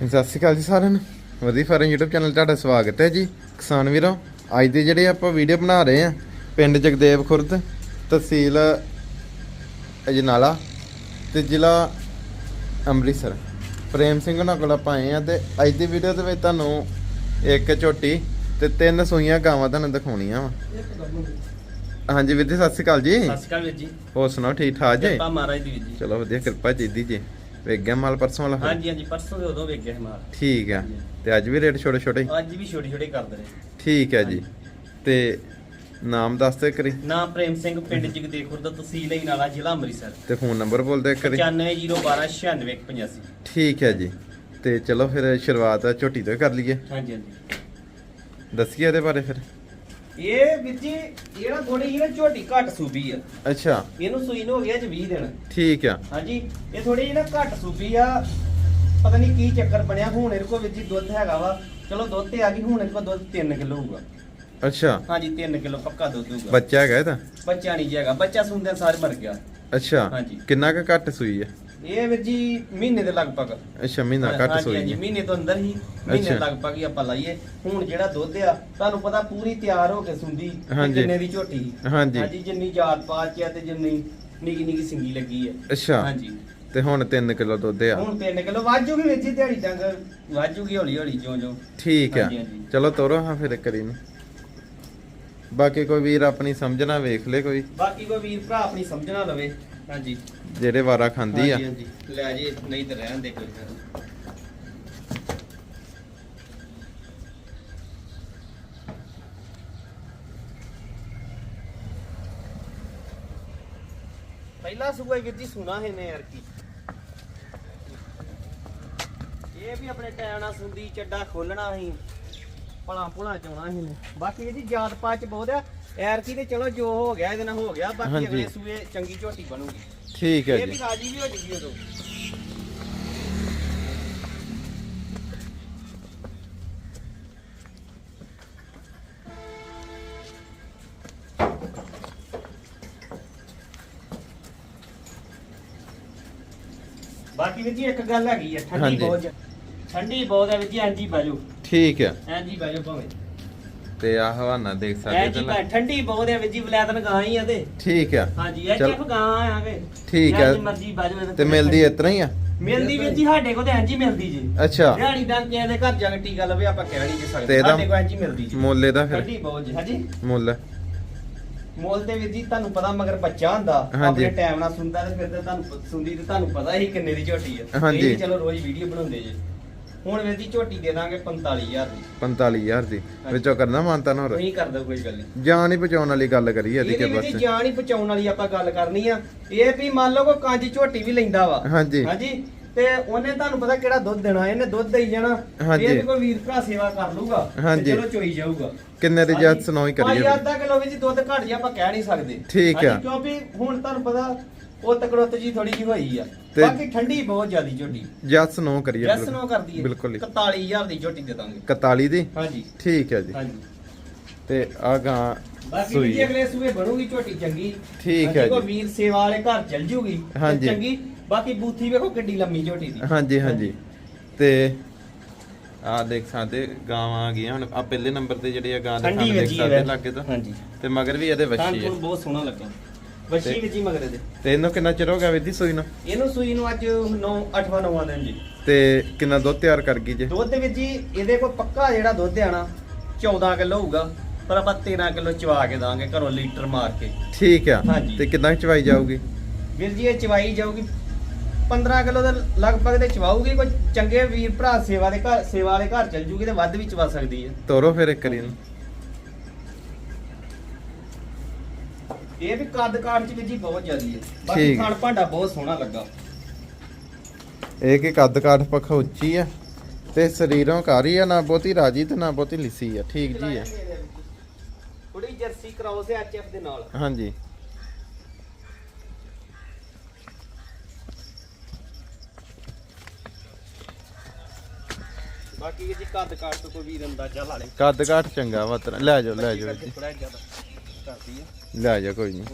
ਸਤਿ ਸ਼੍ਰੀ ਅਕਾਲ ਜੀ ਸਾਰਿਆਂ ਨੂੰ। ਵਧੀ ਫਾਰਮ YouTube ਚੈਨਲ ਤੁਹਾਡਾ ਸਵਾਗਤ ਹੈ ਜੀ। ਕਿਸਾਨ ਵੀਰੋ ਅੱਜ ਦੇ ਜਿਹੜੇ ਆਪਾਂ ਵੀਡੀਓ ਬਣਾ ਰਹੇ ਆ ਪਿੰਡ ਜਗਦੇਵ ਖੁਰਦ ਤਹਿਸੀਲ ਅਜਨਾਲਾ ਤੇ ਜ਼ਿਲ੍ਹਾ ਅੰਮ੍ਰਿਤਸਰ। ਪ੍ਰੇਮ ਸਿੰਘ ਉਹਨਾਂ ਕੋਲ ਆਪਾਂ ਆਏ ਆ ਤੇ ਅੱਜ ਦੀ ਵੀਡੀਓ ਦੇ ਵਿੱਚ ਤੁਹਾਨੂੰ ਇੱਕ ਝੋਟੀ ਤੇ ਤਿੰਨ ਸੂਈਆਂ ਗਾਵਾਂ ਤੁਹਾਨੂੰ ਦਿਖਾਉਣੀਆਂ ਵਾ। ਹਾਂਜੀ ਵੀਰ ਜੀ ਸਤਿ ਸ਼੍ਰੀ ਅਕਾਲ ਜੀ। ਸਤਿ ਸ਼੍ਰੀ ਅਕਾਲ ਵੀਰ ਜੀ। ਹੋਰ ਸੁਣਾਓ ਠੀਕ ਠਾਕ ਜੀ? ਕਿਰਪਾ ਮਹਾਰਾਜ ਦੀ ਵੀਰ ਜੀ। ਚਲੋ ਵਧੀਆ ਕਿਰਪਾ ਚਾਹੀਦੀ ਜੀ। ਵੇਖ ਗਿਆ ਮਾਲ ਪਰਸੋਂ ਵਾਲਾ? ਹਾਂਜੀ ਹਾਂਜੀ ਪਰਸੋਂ ਦੇ ਉਦੋਂ ਵੇਖ ਸੀ ਮਾਲ। ਠੀਕ ਆ। ਤੇ ਅੱਜ ਵੀ ਰੇਟ ਛੋਟੇ ਛੋਟੇ? ਅੱਜ ਵੀ ਛੋਟੀ ਛੋਟੀ ਕਰਦੇ ਨੇ ਠੀਕ ਹੈ ਜੀ। ਤੇ ਨਾਮ ਦੱਸ ਦੇ ਕਰੀ ਨਾਮ ਪ੍ਰੇਮ ਸਿੰਘ ਪਿੰਡ ਜਗਦੇ ਖੁਰਦ ਤਹਿਸੀਲ ਹੀ ਨਾਲਾ ਜ਼ਿਲ੍ਹਾ ਅੰਮ੍ਰਿਤਸਰ। ਤੇ ਫੋਨ ਨੰਬਰ ਬੋਲ ਦੇ ਕਰੀ 9501296185 ਠੀਕ ਹੈ ਜੀ। ਤੇ ਚਲੋ ਫਿਰ ਸ਼ੁਰੂਆਤ ਝੋਟੀ ਤੋਂ ਹੀ ਕਰ ਲਈਏ। ਹਾਂਜੀ ਹਾਂਜੀ। ਦੱਸੀਏ ਇਹਦੇ ਬਾਰੇ ਫਿਰ। ਇਹ ਵੀਰ ਜੀ ਇਹ ਨਾ ਥੋੜੀ ਜਿਹੀ ਨਾ ਝੋਟੀ ਘੱਟ ਸੂਬੀ ਆ। ਅੱਛਾ। ਇਹਨੂੰ ਸੂਈ ਨੂੰ ਹੋ ਗਿਆ ਅੱਜ 20 ਦਿਨ ਠੀਕ ਆ। ਹਾਂਜੀ ਇਹ ਥੋੜੀ ਜਿਹੀ ਨਾ ਘੱਟ ਸੂਬੀ ਆ। ਪਤਾ ਨਹੀਂ ਕੀ ਚੱਕਰ ਬਣਿਆ ਹੁਣ ਇਹਦੇ ਕੋਲ ਵੀਰ ਜੀ ਦੁੱਧ ਹੈਗਾ ਵਾ। ਚਲੋ ਦੁੱਧ ਤੇ ਆ ਗਈ ਹੁਣ ਇਹਦੇ ਕੋਲ ਦੁੱਧ 3 ਕਿਲੋ ਹੋਊਗਾ। ਅੱਛਾ। ਹਾਂਜੀ 3 ਕਿਲੋ ਪੱਕਾ ਦੁੱਧ ਹੋਊਗਾ। ਬੱਚਾ ਹੈਗਾ ਇਹਦਾ ਬੱਚਾ ਨਹੀਂ ਜੇਗਾ ਬੱਚਾ ਸੁਣਦੇ ਸਾਰੇ ਮਰ ਗਿਆ। ਅੱਛਾ। ਹਾਂਜੀ। ਕਿੰਨਾ ਕੁ ਘੱਟ ਸੂਈ ਹੈ ਇਹ ਵੀਰ ਜੀ ਮਹੀਨੇ ਦੇ ਲਗਭਗ। ਅੱਛਾ ਮਹੀਨਾ ਘੱਟ ਸੂਈ ਹੈ ਮਹੀਨੇ ਤੋਂ ਅੰਦਰ ਹੀ ਮਹੀਨੇ। ਲਗਭਗ ਹੀ ਆਪਾਂ ਲਾਈਏ। ਹੁਣ ਜਿਹੜਾ ਦੁੱਧ ਆ ਤੁਹਾਨੂੰ ਪਤਾ ਪੂਰੀ ਤਿਆਰ ਹੋ ਕੇ ਸੁੰਦੀ। ਕਿੰਨੇ ਦੀ ਝੋਟੀ। ਹਾਂਜੀ। ਹਾਂਜੀ ਜਿੰਨੀ ਜਾਤ ਪਾਤ ਚ ਆ ਤੇ ਜਿੰਨੀ ਨਿੱਕੀ ਨਿੱਕੀ ਸਿੰਗੀ ਲੱਗੀ ਹੈ ਅੱਛਾ। ਹਾਂਜੀ। ਤੇ ਹੁਣ 3 ਕਿਲੋ ਦੁੱਧ ਆ। ਹੁਣ 3 ਕਿਲੋ ਵਾਜੂਗੀ ਵੀਰ ਜੀ ਦਿਹਾੜੀ ਤੱਕ ਵਾਜੂਗੀ ਹੌਲੀ ਹੌਲੀ ਜਿਉਂ ਜਿਉਂ। ਠੀਕ ਆ। ਚਲੋ ਤੋਰੋ ਹਾਂ ਫਿਰ ਕਰੀ ਨੂੰ ਬਾਕੀ ਕੋਈ ਵੀਰ ਆਪਣੀ ਸਮਝਣਾ ਵੇਖ ਲੇ ਕੋਈ। ਬਾਕੀ ਕੋਈ ਵੀਰ ਭਰਾ ਆਪਣੀ ਸਮਝਣਾ ਲਵੇ। ਹਾਂਜੀ। ਜਿਹੜੇ ਵਾਰਾ ਖਾਂਦੀ ਆ। ਹਾਂਜੀ, ਹਾਂਜੀ। ਲੈ ਜੀ ਨਹੀਂ ਤੇ ਰਹਿਣ ਦੇ ਕੋਈ ਗੱਲ। ਪਹਿਲਾ ਸੂਆ ਹੀ ਵੀਰ ਜੀ ਸੁਣਾ ਹੈ ਨੇ ਯਾਰ ਕੀ। ਇਹ ਵੀ ਆਪਣੇ ਟਾਈਮ ਨਾਲ ਸੁੰਦੀ ਚੱਡਾ ਖੋਲਣਾ ਸੀ ਭਲਾ ਭੁਲਾ ਚਾਉਣਾ ਸੀ ਨੇ। ਬਾਕੀ ਇਹਦੀ ਜਾਤ ਪਾਤ ਚ ਬਹੁਤ ਆ। ਐਰ ਕੀ ਤੇ ਚਲੋ ਜੋ ਹੋ ਗਿਆ ਇਹਦੇ ਨਾਲ ਹੋ ਗਿਆ ਬਾਕੀ ਹਾਂਜੀ। ਅਗਲੇ ਸੂਏ ਚੰਗੀ ਝੋਟੀ ਬਣੂਗੀ। ਠੀਕ ਹੈ ਇਹ ਜੀ। ਵੀ ਰਾਜੀ ਵੀ ਹੋ ਜੂਗੀ ਉਦੋਂ। ਬਾਕੀ ਵੀ ਜੀ ਇੱਕ ਗੱਲ ਹੈਗੀ ਆ ਠੰਡੀ ਹਾਂਜੀ। ਬਹੁਤ ਜ- ਠੰਡੀ ਬਹੁਤ ਹੈ ਵੀ ਜੀ ਐਂਜੀ ਬਾਜੋ ਠੀਕ ਆ ਐਂਜੀ ਬਾਜੋ ਭਾਵੇਂ। ਤੇ ਆ ਹਵਾਨਾ ਦੇਖ ਸਕਦੇ ਐਂਜੀ ਤੇ ਬਾ ਠੰਡੀ ਬਹੁਤ ਹੈ ਵੀ ਜੀ ਬਲੈਤਨ ਗਾਂ ਹੀ ਆ ਤੇ। ਠੀਕ ਆ। ਹਾਂਜੀ ਇਹ ਚੱਲ। ਗਾਂ ਆ ਕੇ ਠੀਕ। ਜਿੰਨੀ ਮਰਜ਼ੀ ਬਾਜੋ ਤੇ ਮਿਲਦੀ ਇਸ ਤਰ੍ਹਾਂ ਹੀ ਆ? ਮਿਲਦੀ ਵੀ ਜੀ ਸਾਡੇ ਕੋਲ ਤੇ ਐਂਜੀ ਮਿਲਦੀ ਜੀ। ਅੱਛਾ। ਦਿਹਾੜੀ ਦਾ ਕਿਸੇ ਦੇ ਘਰ ਜਾ ਕੇ ਟੀਕਾ ਲਵੇ ਆਪਾਂ ਕਹਿ ਨਹੀਂ ਜੀ ਤੇ ਸਕਦੇ ਇਹਦਾ ਸਾਡੇ ਕੋਲ ਐਂਜੀ ਮਿਲਦੀ ਜੀ। ਮੁੱਲ ਇਹਦਾ ਫਿਰ। ਠੰਡੀ ਬਹੁਤ ਜੀ ਹਾਂਜੀ। ਮੁੱਲ ਮੁੱਲ ਤੇ ਵੀਰ ਜੀ ਤੁਹਾਨੂੰ ਪਤਾ ਮਗਰ ਬੱਚਾ ਹੁੰਦਾ ਹਾਂਜੀ। ਆਪਣੇ ਟਾਈਮ ਨਾਲ ਸੁਣਦਾ ਤੇ ਫਿਰ ਤੇ ਤੁਹਾਨੂੰ ਪ- ਸੁਣਦੀ ਤੇ ਤੁਹਾਨੂੰ ਪਤਾ ਹੀ ਕਿੰਨੇ ਦੀ ਝੋਟੀ ਆ। ਹਾਂਜੀ। ਇਹ ਚਲੋ ਰੋਜ਼ ਵੀਡੀਓ ਬਣਾਉਂਦੇ ਜੀ। ਹੁਣ ਵੀਰ ਜੀ ਝੋਟੀ ਦੇ ਦਾਂਗੇ 45000 ਦੀ। 45000 ਦੀ। ਵਿੱਚੋਂ ਕਰਨਾ ਮਾਨਤਾ ਨਾ ਹੋਰ ਨਹੀਂ ਕਰਦਾ ਕੋਈ ਗੱਲ ਨਹੀਂ। ਜਾਨ ਹੀ ਬਚਾਉਣ ਵਾਲੀ ਗੱਲ ਕਰੀ ਇਹਦੀ ਇਹਦੀ ਕਿ ਵੀ ਜੀ ਬਸ। ਜਾਨ ਹੀ ਬਚਾਉਣ ਵਾਲੀ ਆਪਾਂ ਗੱਲ ਕਰਨੀ ਆ। ਇਹ ਵੀ ਮੰਨ ਲਓ ਕੋਈ ਕੰਜ ਝੋਟੀ ਵੀ ਲੈਂਦਾ ਵਾ। ਹਾਂਜੀ। ਹਾਂਜੀ। ਤੇ ਉਹਨੇ ਤੁਹਾਨੂੰ ਪਤਾ ਕਿਹੜਾ ਦੁੱਧ ਦੇਣਾ ਇਹਨੇ ਦੁੱਧ ਦੇਈ ਜਾਣਾ। ਹਾਂਜੀ। ਇਹ ਵੀ ਕੋਈ ਵੀਰ ਭਰਾ ਸੇਵਾ ਕਰ ਲੂਗਾ ਤੇ ਹਾਂਜੀ। ਚਲੋ ਚੋਈ ਜਾਊਗਾ। ਕਿੰਨੇ ਦੀ ਜੱਜ ਸੁਣਾਓ ਹੀ ਭਾਈ ਕਰੀਏ ਅੱਧਾ ਕਿਲੋ ਵਿੱਚ ਦੁੱਧ ਘਟ ਜੀ ਆਪਾਂ ਕਹਿ ਨਹੀਂ ਸਕਦੇ। ਠੀਕ ਆ। ਹਾਂਜੀ, ਕਿਉਂਕਿ ਹੁਣ ਤੁਹਾਨੂੰ ਪਤਾ ਉਹ ਤਕੜੋਤ ਜੀ ਥੋੜੀ ਜੀ ਹੋਈ ਆ। ਤੇ- ਬਾਕੀ ਠੰਡੀ ਬਹੁਤ ਜ਼ਿਆਦੀ ਝੋਟੀ। ਜੱਜ ਸੁਣਾਓ ਕਰੀਏ ਜੈਸ ਨੋ ਕਰਦੀ ਹੈ ਬਿਲਕੁਲ ਹੀ। 41000 ਦੀ ਝੋਟੀ ਦੇ ਦਾਂਗੇ। 41 ਦੀ? ਹਾਂਜੀ। ਠੀਕ ਹੈ ਜੀ। ਹਾਂਜੀ। ਤੇ ਆ ਗਾਂ ਬਾਕੀ ਸੂਈ ਵੀ ਅਗਲੇ ਸੂਏ ਬਣੂਗੀ ਝੋਟੀ ਚੰਗੀ। ਠੀਕ ਹੈ ਕੋਈ ਜੀ। ਵੀਰ ਸੇਵਾ ਵਾਲੇ ਘਰ ਚਲ ਜੂਗੀ ਤੇ ਹਾਂਜੀ। ਚੰਗੀ। ਬਾਕੀ ਬੂਥੀ ਵੇਖੋ ਕਿੱਡੀ ਲੰਮੀ ਝੋਟੀ ਦੀ। ਹਾਂਜੀ ਹਾਂਜੀ। ਤੇ ਆ ਦੇਖ ਸਕਦੇ ਗਾਵਾਂ ਆ ਗਈਆਂ। ਹੁਣ ਆ ਪਹਿਲੇ ਨੰਬਰ ਤੇ ਜਿਹੜੇ ਆ ਗਾਂ ਦੇ ਠੰਡੀ ਥਣ ਦੇਖ ਵੱਜੀ ਸਕਦੇ ਹੈ ਲੱਗੇ ਤਾਂ। ਹਾਂਜੀ। ਤੇ ਮਗਰ ਵੀ ਇਹਦੇ ਤਾਂ ਵੱਛੀ ਹੈ। ਬਹੁਤ ਸੋਹਣਾ ਲੱਗਾ। ਵਸ਼ੀ ਵਿੱਚ ਹੀ ਮਗਰੇ ਦੇ ਤੇ ਇਹਨੂੰ ਕਿੰਨਾ ਚਿਰ ਹੋ ਗਿਆ ਵੀਦੀ ਸੂਈ ਨੂੰ? ਇਹਨੂੰ ਸੂਈ ਨੂੰ ਅੱਜ 9 8ਵਾਂ 9ਵਾਂ ਦਿਨ ਜੀ। ਤੇ ਕਿੰਨਾ ਦੁੱਧ ਤਿਆਰ ਕਰ ਗਈ ਜੇ? ਦੁੱਧ ਵਿੱਚ ਜੀ ਇਹਦੇ ਕੋਲ ਪੱਕਾ ਜਿਹੜਾ ਦੁੱਧ ਆਣਾ 14 ਕਿਲੋ ਹੋਊਗਾ। ਪਰ ਆਪਾਂ 13 ਕਿਲੋ ਚਵਾ ਕੇ ਦਾਂਗੇ ਘਰੋਂ ਲੀਟਰ ਮਾਰ ਕੇ। ਠੀਕ ਆ। ਹਾਂਜੀ। ਤੇ ਕਿੰਨਾ ਕੁ ਚਵਾਈ ਜਾਊਗੀ? ਵੀਰ ਜੀ ਇਹ ਚਵਾਈ ਜਾਊਗੀ 15 ਕਿਲੋ ਦੇ ਲਗਭਗ ਤੇ ਚਵਾਊਗੀ ਕੋਈ ਚੰਗੇ ਵੀਰ ਭਰਾ ਸੇਵਾ ਦੇ ਘਰ ਸੇਵਾ ਵਾਲੇ ਘਰ ਚਲ ਜੂਗੀ ਤੇ ਵੱਧ ਵੀ ਚਵਾ ਸਕਦੀ ਹੈ। ਤੋਰੋ ਫਿਰ ਇੱਕ ਵਾਰੀ ਇਹ ਵੀ ਕੱਦ ਕਾਠ ਚ ਵੀਰ ਜੀ ਬਹੁਤ ਜ਼ਿਆਦੀ ਹੈ। ਬਾਕੀ ਠੀਕ। ਖਾਣ ਭਾਂਡਾ ਬਹੁਤ ਸੋਹਣਾ ਲੱਗਾ। ਇਹ ਕਿ ਕੱਦ ਕਾਠ ਪੱਖ ਉੱਚੀ ਆ ਤੇ ਸਰੀਰੋਂ ਕਾਰੀ ਆ ਨਾ ਬਹੁਤੀ ਰਾਜੀ ਤੇ ਨਾ ਬਹੁਤੀ ਲਿੱਸੀ ਆ ਠੀਕ ਜੀ ਆ ਥੋੜੀ ਜਰਸੀ ਕਰਾਉਸ ਹੈ ਐਚਐਫ ਦੇ ਨਾਲ। ਹਾਂਜੀ। ਬਾਕੀ ਇਹ ਜੀ ਕੱਦ ਕਾਠ ਤੋਂ ਕੋਈ ਵੀਰ ਅੰਦਾਜ਼ਾ ਲਾ ਲੇ ਕੱਦ ਕਾਠ ਚੰਗਾ ਵਾ ਤੇਰਾ। ਲੈ ਜਾਓ ਲੈ ਜਾਓ ਜੀ। ਥੋੜਾ ਜ਼ਿਆਦਾ। ਕਰਦੀ ਹੈ ਲੈ ਜਾ ਕੋਈ ਨਹੀਂ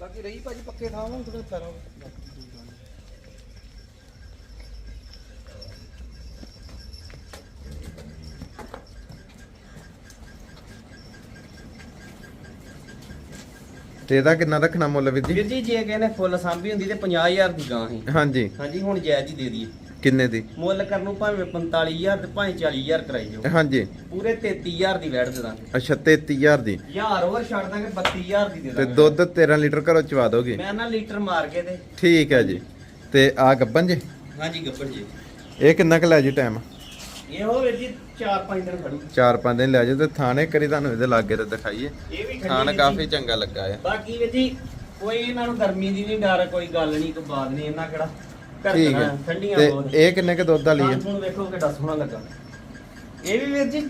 ਬਾਕੀ ਰਹੀ ਭਾਜੀ ਪੱਕੇ ਥਾਂ ਵਾਂ ਥੋੜਾ ਪੈਰਾਂ ਤੇ ਇਹਦਾ ਕਿੰਨਾ ਰੱਖਣਾ ਮੁੱਲ ਵੀਰ ਜੀ? ਵੀਰ ਜੀ ਜੇ ਕਹਿੰਦੇ ਫੁੱਲ ਸਾਂਭੀ ਹੁੰਦੀ ਤੇ 50000 ਦੀ ਗਾਂ ਸੀ। ਹਾਂਜੀ। ਹਾਂਜੀ ਹੁਣ ਜਾਇਜ਼ ਹੀ ਦੇ ਦਈਏ। ਕਿੰਨੇ ਦੀ? ਮੁੱਲ ਕਰਨ ਨੂੰ ਭਾਵੇਂ 45000 ਤੇ ਭਾਵੇਂ 40000 ਕਰਾਈ ਜਾਓ। ਹਾਂਜੀ। ਪੂਰੇ 33000 ਦੀ ਵੈਟ ਦੇ ਦਾਂਗੇ। ਅੱਛਾ 33000 ਦੀ। ਯਾਰ ਹੋਰ ਛੱਡ ਦਾਂਗੇ 32000 ਦੀ ਦੇ ਤੇ ਦਾਂਗੇ। ਦੁੱਧ 13 ਲੀਟਰ ਘਰੋਂ ਚਵਾ ਦੋਗੇ? ਮੈਂ ਨਾ ਲੀਟਰ ਮਾਰ ਕੇ ਤੇ। ਠੀਕ ਹੈ ਜੀ। ਤੇ ਆ ਗੱਬਨ ਜੀ? ਹਾਂਜੀ ਗੱਬੜ ਜੀ। ਇਹ ਕਿੰਨਾ ਕੁ ਲੈ ਜੀ ਟਾਈਮ ਇਹ ਹੋ ਵੀਰ ਜੀ 4-5 ਦਿਨ ਖੜੂ। 4-5 ਦਿਨ ਲੈ ਜਾਓ ਤੇ ਥਾਣੇ ਕਰੀ ਤੁਹਾਨੂੰ ਇਹਦੇ ਲਾਗੇ ਤੇ ਦਿਖਾਈਏ। ਇਹ ਵੀ ਠੰਡੀ ਥਾਣ ਵੀਰ ਕਾਫੀ ਜੀ। ਚੰਗਾ ਲੱਗਾ ਆ। ਬਾਕੀ ਵੀਰ ਜੀ ਕੋਈ ਇਹਨਾਂ ਨੂੰ ਗਰਮੀ ਦੀ ਨਹੀਂ ਡਰ ਕੋਈ ਗੱਲ ਨਹੀਂ ਕੋਈ ਬਾਤ ਨਹੀਂ ਇਹਨਾਂ ਕਿਹੜਾ ਠੀਕ ਹੈ। ਠੰਡੀਆਂ ਤੇ ਬਹੁਤ ਇਹ ਕਿੰਨੇ ਕ ਦੁੱਧ ਵਾਲੀ ਹੈ ਹੁਣ ਵੇਖੋ ਕਿੱਡਾ ਸੋਹਣਾ ਲੱਗਾ। ਇਹ ਵੀ ਵੀਰ ਜੀ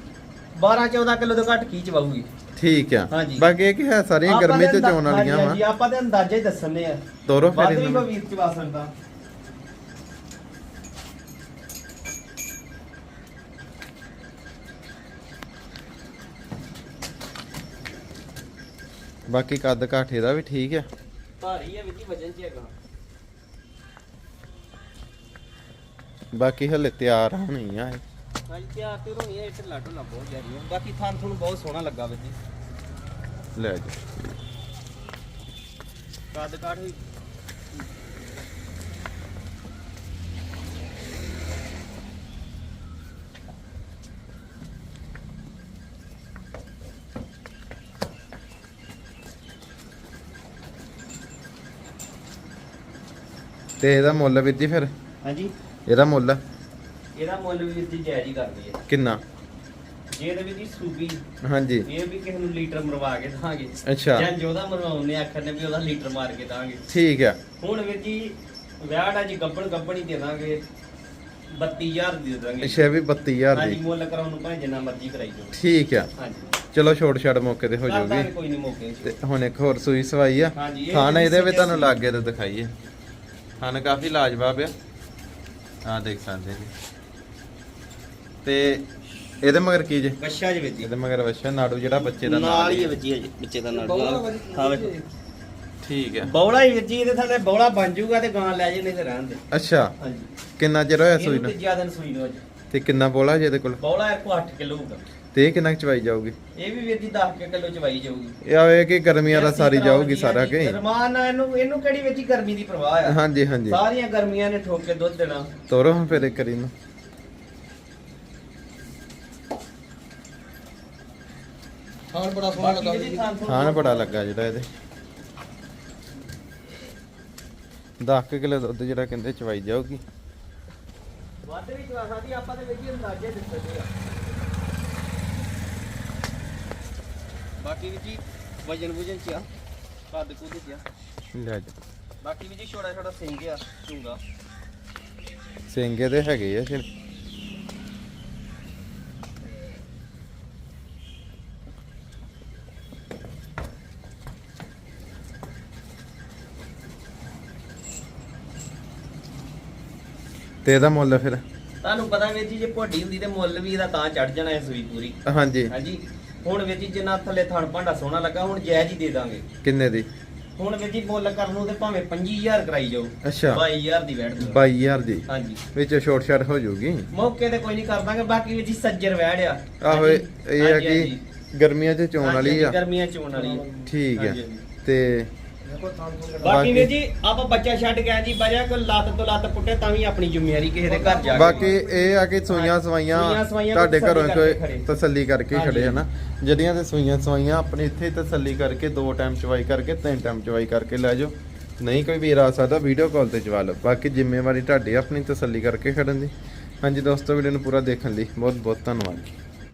12-14 ਕਿਲੋ ਤੋਂ ਘੱਟ ਕੀ ਚਵਾਊਗੀ? ਠੀਕ ਆ। ਹਾਂਜੀ। ਬਾਕੀ ਇਹ ਕਿ ਹੈ ਸਾਰੀਆਂ ਗਰਮੀ ਤੇ ਚ ਚੋਣ ਵਾਲੀਆਂ ਵਾ। ਆਪਾਂ ਤੇ ਅੰਦਾਜ਼ੇ ਹੀ ਦੱਸਣੇ ਆ। ਤੋਰੋ ਫਿਰ ਵੀ ਇਹਨਾਂ ਕੋਈ ਵੀਰ ਚਵਾ ਸਕਦਾ। ਬਾਕੀ ਕੱਦ ਕਾਠੇ ਦਾ ਵੀ ਠੀਕ ਆ। ਭਾਰੀ ਹੈ ਵੀਰ ਜੀ ਵਜਨ ਚ ਹੈਗਾ। ਬਾਕੀ ਹਲੇ ਤਿਆਰ ਹੋਣੀ ਆ ਇਹ। ਹਾਂਜੀ ਤਿਆਰ ਤੇ ਹੋਣੀ ਹੈ ਇੱਥੇ ਲਾਟੋ ਲਾ ਬਹੁਤ ਜ਼ਿਆਦੀ ਹੈ ਬਾਕੀ ਥਾਂ ਤੁਹਾਨੂੰ ਬਹੁਤ ਸੋਹਣਾ ਲੱਗਾ ਵੀਰ ਜੀ। ਲੈ ਜਾ। ਕੱਦ ਕਾਠ ਵੀ। ਤੇ ਇਹਦਾ ਮੁੱਲ ਵੀਰ ਜੀ ਫਿਰ? ਹਾਂਜੀ। ਇਹਦਾ ਮੁੱਲ ਇਹਦਾ ਮੁੱਲ ਵੀਰ ਜੀ ਜਾਇਜ਼ ਹੀ ਕਰਦੀ ਹੈ। ਕਿੰਨਾ? ਜੇ ਇਹਦੇ ਵਿੱਚ ਸੂਬੀ ਹਾਂਜੀ। ਇਹ ਵੀ ਕਿਸੇ ਨੂੰ ਲੀਟਰ ਮਰਵਾ ਕੇ ਦਾਂਗੇ ਅੱਛਾ। ਜਾਂ ਜੋਦਾ ਮਰਵਾਉਣੇ ਆਖਰ ਨੇ ਵੀ ਉਹਦਾ ਲੀਟਰ ਮਾਰ ਕੇ ਦਾਂਗੇ। ਠੀਕ ਆ। ਹੁਣ ਵੀਰ ਜੀ ਵਿਆਹ ਦਾ ਜੀ ਗੱਬਣ ਗੱਬਣ ਹੀ ਦੇ ਦਾਂਗੇ 32000 ਦੀ ਦਾਂਗੇ। ਅੱਛਾ ਵੀ 32000 ਹਾਂਜੀ ਦੀ। ਮੁੱਲ ਕਰਾਉਣ ਨੂੰ ਭਾਵੇਂ ਜਿੰਨਾ ਮਰਜ਼ੀ ਕਰਾਈ ਜਾਓ ਠੀਕ ਆ। ਹਾਂਜੀ। ਚਲੋ ਛੋਟ ਛਾਟ ਮੌਕੇ ਤੇ ਹੋ ਦਾਂਗੇ ਜਾਊਗੀ ਕੋਈ ਨਹੀਂ ਮੌਕੇ ਤੇ। ਹੁਣ ਇੱਕ ਹੋਰ ਸੂਈ ਸਵਾਈ ਆ। ਹਾਂਜੀ, ਇਹ ਇਹਦੇ ਵੀ ਤੁਹਾਨੂੰ। ਲਾਗੇ ਤੇ ਦਿਖਾਈਏ। ਥਾਣ ਕਾਫੀ ਲਾਜਵਾਬ ਆ। ਆ ਦੇਖ ਸਕਦੇ ਜੀ। ਤੇ ਇਹਦੇ ਮਗਰ ਕੀ ਜੇ? ਬੱਛਾ ਜੀ ਵਿੱਚ ਇਹਦੇ ਮਗਰ ਵਛਾ ਨਾੜੂ ਜਿਹੜਾ ਬੱਚੇ ਦਾ ਨਾਲ ਹੀ ਹੈ। ਵੱਜੀ ਹੈ ਜੀ ਬੱਚੇ ਦਾ ਨਾਲ ਹਾਂ ਵੇਖੋ। ਠੀਕ ਹੈ। ਬੌਲਾ ਹੀ ਵੱਜੀ ਇਹਦੇ ਥੱਲੇ ਬੌਲਾ ਬਣ ਜਾਊਗਾ ਤੇ ਗਾਂ ਲੈ ਜੇ ਨਹੀਂ ਤੇ ਰਹਿਣ ਦੇ। ਅੱਛਾ। ਹਾਂਜੀ। ਕਿੰਨਾ ਚਿਰ ਹੋਇਆ ਸੂਈ ਇਹਨੂੰ ਨੂੰ? ਤੇ ਜ਼ਿਆਦਾ ਨੂੰ ਸੂਈ ਨੂੰ ਅੱਜ। ਤੇ ਕਿੰਨਾ ਬੋਲਾ ਜੇ ਇਹਦੇ ਕੋਲ? ਬੌਲਾ ਇਹ ਕੋ 8 ਕਿਲੋ ਹੋਊਗਾ ਤੇ ਇਹ ਕਿੰਨਾ ਕੁ ਚਵਾਈ ਜਾਊਗੀ? ਇਹ ਵੀ ਵੀਰ ਜੀ 10 ਕਿਲੋ ਚਵਾਈ ਜਾਊਗੀ। ਇਹ ਆਵੇ ਕਿ ਗਰਮੀਆਂ ਦਾ ਸਾਰੀ ਜਾਊਗੀ ਸਾਰਾ ਕਿ? ਰਮਾਨ ਨਾਲ ਇਹਨੂੰ ਇਹਨੂੰ ਕਿਹੜੀ ਵਿੱਚ ਹੀ ਗਰਮੀ ਦੀ ਪਰਵਾਹ ਆ? ਹਾਂਜੀ ਹਾਂਜੀ। ਸਾਰੀਆਂ ਗਰਮੀਆਂ ਨੇ ਠੋਕ ਕੇ ਦੁੱਧ ਦੇਣਾ। ਤੋਰੋ ਹੁਣ ਫਿਰ ਇੱਕ ਕਰੀ ਨੂੰ ਖਾਣ ਬੜਾ ਸੋਹਣਾ ਲੱਗਾ ਜੀ। ਖਾਣ ਬੜਾ ਲੱਗਾ ਜਿਹੜਾ ਇਹਦੇ। 10 ਕਿਲੋ ਦੁੱਧ ਜਿਹੜਾ ਕਹਿੰਦੇ ਚਵਾਈ ਜਾਊਗੀ। ਵੱਧ ਵੀ ਚਵਾ ਸਕਦੀ ਆਪਾਂ ਤੇ ਵੇਖੀ ਅੰਦਾਜ਼ੇ ਦਿੱਤੇ ਆ। ਬਾਕੀ ਵੀ ਜੀ ਵਜਨ ਵਜਨ ਚ ਆ ਕੱਦ ਕੁੱਦ ਚ ਆ। ਲੈ ਜਾ। ਬਾਕੀ ਵੀ ਜੀ ਛੋਟਾ ਛੋਟਾ ਸਿੰਘ ਆ ਝੂੰਗਾ। ਸਿੰਗੇ ਦੇ ਹੈਗੇ ਆ ਫਿਰ ਤੇ ਇਹਦਾ ਮੁੱਲ ਫਿਰ? ਤੁਹਾਨੂੰ ਪਤਾ ਵੀਰ ਜੀ ਜੇ ਭੋਡੀ ਹੁੰਦੀ ਤੇ ਮੁੱਲ ਵੀ ਇਹਦਾ ਤਾਂ ਚੜ ਜਾਣਾ ਹੈ ਸੂਈ ਪੂਰੀ। ਹਾਂਜੀ। ਹਾਂਜੀ। ਹੁਣ ਵੀਰ ਜੀ ਜਿੰਨਾ ਥੱਲੇ ਥਣ ਭਾਂਡਾ ਸੋਹਣਾ ਲੱਗਾ ਹੁਣ ਜਾਇਜ਼ ਹੀ ਦੇ ਦਾਂਗੇ। ਕਿੰਨੇ ਦੀ? ਹੁਣ ਵੀਰ ਜੀ ਮੁੱਲ ਕਰਨ ਨੂੰ ਤੇ ਭਾਵੇਂ 25000 ਕਰਾਈ ਜਾਓ। ਅੱਛਾ। 22000 ਦੀ ਵੈਟ ਦਿਓ 22000 ਦੀ? ਹਾਂਜੀ। ਵਿੱਚ ਛੋਟ ਛਾਟ ਹੋ ਜਾਊਗੀ? ਮੌਕੇ ਤੇ ਕੋਈ ਨਹੀਂ ਕਰ ਦਾਂਗੇ ਬਾਕੀ ਵੀਰ ਜੀ ਸੱਜਰ ਵੈੜ ਆ। ਆਹੋ ਇਹ ਆ ਹਾਂਜੀ, ਕਿ। ਗਰਮੀਆਂ 'ਚ ਚੋਣ ਵਾਲੀ ਆ? ਗਰਮੀਆਂ ਚੋਣ ਵਾਲੀ। ਆ। ਠੀਕ ਹੈ ਹਾਂਜੀ। ਤੇ ਬਾਕੀ ਵੀਰ ਜੀ ਆਪਾਂ ਬੱਚਾ ਛੱਡ ਗਏ ਜੀ ਬਜਾ ਕੋਈ ਲੱਤ ਤੋਂ ਲੱਤ ਪੁੱਟੇ ਤਾਂ ਵੀ ਆਪਣੀ ਜ਼ਿੰਮੇਵਾਰੀ ਕਿਸੇ ਦੇ ਘਰ ਜਾ ਕੇ ਬਾਕੀ ਇਹ ਆ ਕਿ ਸੂਈਆਂ ਸਵਾਈਆਂ ਸੂਈਆਂ ਸਵਾਈਆਂ ਤੁਹਾਡੇ ਤਸੱਲੀ ਘਰੋਂ ਕਰਕੇ ਕੋਈ ਖੜੇ। ਤਸੱਲੀ ਕਰਕੇ ਹਾਂਜੀ, ਖੜੇ ਹਨਾ ਜਿਹੜੀਆਂ ਤੇ ਸੂਈਆਂ ਸਵਾਈਆਂ ਆਪਣੇ ਇੱਥੇ ਤਸੱਲੀ ਕਰਕੇ ਦੋ ਟਾਈਮ ਚਵਾਈ ਕਰਕੇ ਤਿੰਨ ਟਾਈਮ ਚਵਾਈ ਕਰਕੇ ਲੈ ਜਾਓ। ਨਹੀਂ ਕੋਈ ਵੀਰ ਆ ਸਕਦਾ ਵੀਡੀਓ ਕਾਲ ਤੇ ਚਵਾ ਲਓ। ਬਾਕੀ ਜ਼ਿੰਮੇਵਾਰੀ ਤੁਹਾਡੀ ਆਪਣੀ ਤਸੱਲੀ ਕਰਕੇ ਖੜਨ ਦੀ। ਹਾਂਜੀ ਦੋਸਤੋ ਵੀਡੀਓ ਨੂੰ ਪੂਰਾ ਦੇਖਣ ਲਈ ਬਹੁਤ ਬਹੁਤ ਧੰਨਵਾਦ।